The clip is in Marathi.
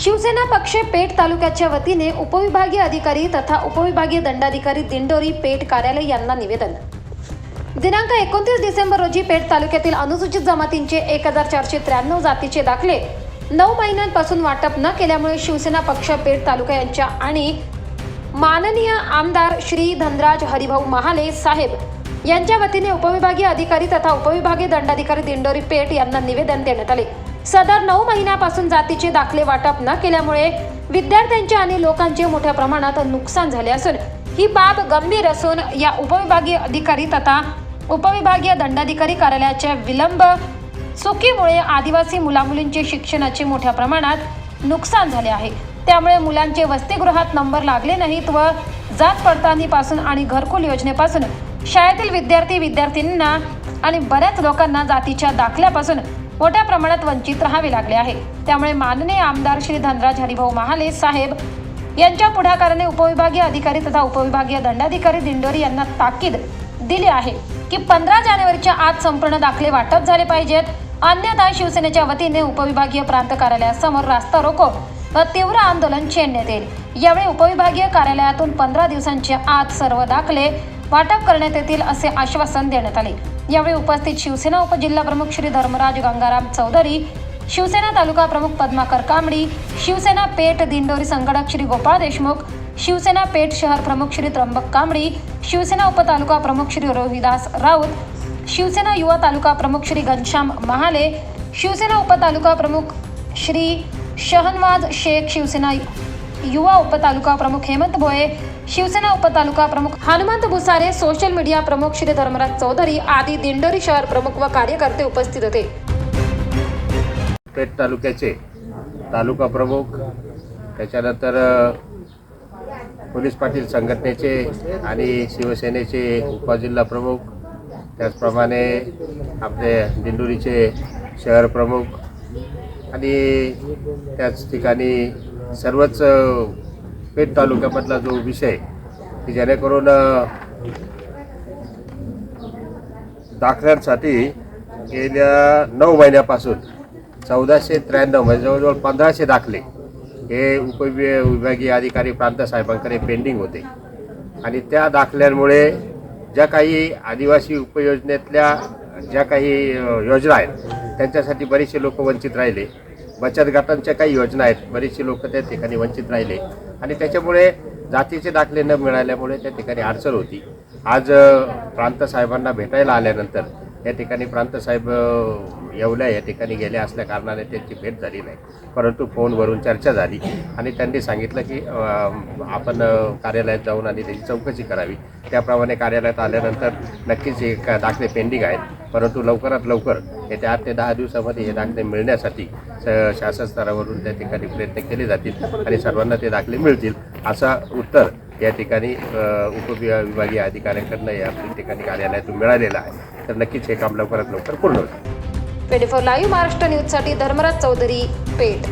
शिवसेना पक्ष पेठ तालुक्याच्या वतीने उपविभागीय अधिकारी तथा उपविभागीय दंडाधिकारी दिंडोरी पेठ कार्यालय यांना निवेदन. दिनांक एकोणतीस डिसेंबर रोजी पेठ तालुक्यातील अनुसूचित जमातींचे एक हजार चारशे त्र्याण्णव जातीचे दाखले नऊ महिन्यांपासून वाटप न केल्यामुळे शिवसेना पक्ष पेठ तालुका यांच्या आणि माननीय आमदार श्री धनराज हरिभाऊ महाले साहेब यांच्या वतीने उपविभागीय अधिकारी तथा उपविभागीय दंडाधिकारी दिंडोरी पेठ यांना निवेदन देण्यात आले. सदर नऊ महिन्यापासून जातीचे दाखले वाटप न केल्यामुळे विद्यार्थ्यांचे आणि लोकांचे मोठ्या प्रमाणात नुकसान झाले असून ही बाब गंभीर असून या उपविभागीय अधिकारी तथा उपविभागीय दंडाधिकारी कार्यालयाच्या विलंब चुकीमुळे आदिवासी मुलामुलींचे शिक्षणाचे मोठ्या प्रमाणात नुकसान झाले आहे. त्यामुळे मुलांचे वसतिगृहात नंबर लागले नाहीत व जात पडताळणीपासून आणि घरकुल योजनेपासून शाळेतील विद्यार्थी विद्यार्थिनींना आणि बऱ्याच लोकांना जातीच्या दाखल्यापासून मोठ्या प्रमाणात वंचित राहावे लागले आहे. त्यामुळे माननीय आमदार श्री धनराज हरिभाऊ महाले साहेब यांच्या पुढाकाराने उपविभागीय अधिकारी तथा उपविभागीय दंडाधिकारी दिंडोरी यांना ताकीद दिली आहे की पंधरा जानेवारीच्या आत संपूर्ण दाखले वाटप झाले पाहिजेत. अन्यथा शिवसेनेच्या वतीने उपविभागीय प्रांत कार्यालयासमोर रास्ता रोको व तीव्र आंदोलन छेडण्यात येईल. यावेळी उपविभागीय कार्यालयातून पंधरा दिवसांच्या आत सर्व दाखले वाटप करण्यात येतील असे आश्वासन देण्यात आले. यावेळी उपस्थित शिवसेना उपजिल्हा प्रमुख श्री धर्मराज गंगाराम चौधरी शिवसेना तालुका प्रमुख पद्माकर कांबडी शिवसेना पेठ दिंडोरी संगणक श्री गोपाळ देशमुख शिवसेना पेठ शहर प्रमुख श्री त्र्यंबक कांबडी शिवसेना उपतालुका प्रमुख श्री रोहिदास राऊत शिवसेना युवा तालुका प्रमुख श्री घनश्याम महाले शिवसेना उपतालुका प्रमुख श्री शहनवाज शेख शिवसेना युवा उपतालुका प्रमुख हेमंत भोये शिवसेना उपतालुका प्रमुख हनुमंत भुसारे सोशल मीडिया प्रमुख श्री धर्मराज चौधरी आदी दिंडोरी शहर प्रमुख व कार्यकर्ते उपस्थित होते. पेठ तालुक्याचे तालुका प्रमुख त्याच्यानंतर पोलीस पाटील संघटनेचे आणि शिवसेनेचे उपजिल्हा प्रमुख त्याचप्रमाणे आपले दिंडोरीचे शहर प्रमुख आणि त्याच ठिकाणी सर्वच पेठ तालुक्यामधला जो विषय की जेणेकरून दाखल्यांसाठी गेल्या नऊ महिन्यापासून चौदाशे त्र्याण्णव म्हणजे जवळजवळ पंधराशे दाखले हे उपवि विभागीय अधिकारी प्रांत साहेबांकडे पेंडिंग होते. आणि त्या दाखल्यांमुळे ज्या काही आदिवासी उपयोजनेतल्या ज्या काही योजना आहेत त्यांच्यासाठी बरेचसे लोक वंचित राहिले. बचत गटांच्या काही योजना आहेत. बरेचसे लोक त्या ठिकाणी वंचित राहिले. आणि त्याच्यामुळे जातीचे दाखले न मिळाल्यामुळे त्या ठिकाणी अडचण होती. आज प्रांत साहेबांना भेटायला आल्यानंतर या ठिकाणी प्रांतसाहेब येवल्या या ठिकाणी गेल्या असल्या कारणाने त्यांची भेट झाली नाही. परंतु फोनवरून चर्चा झाली आणि त्यांनी सांगितलं की आपण कार्यालयात जाऊन आणि त्याची चौकशी करावी. त्याप्रमाणे कार्यालयात आल्यानंतर नक्कीच हे का- दाखले पेंडिंग आहेत. परंतु लवकरात लवकर येत्या आठ ते दहा दिवसामध्ये हे दाखले मिळण्यासाठी स- शासन स्तरावरून त्या ठिकाणी प्रयत्न केले जातील आणि सर्वांना ते दाखले मिळतील असा उत्तर या ठिकाणी उपविभागीय अधिकाऱ्यांकडनं या ठिकाणी कार्यालयातून मिळालेलं आहे. तर नक्कीच हे काम लवकरात लवकर पूर्ण होईल. ट्वेंटी फॉर लाईव्ह महाराष्ट्र न्यूजसाठी धर्मराज चौधरी पेठ.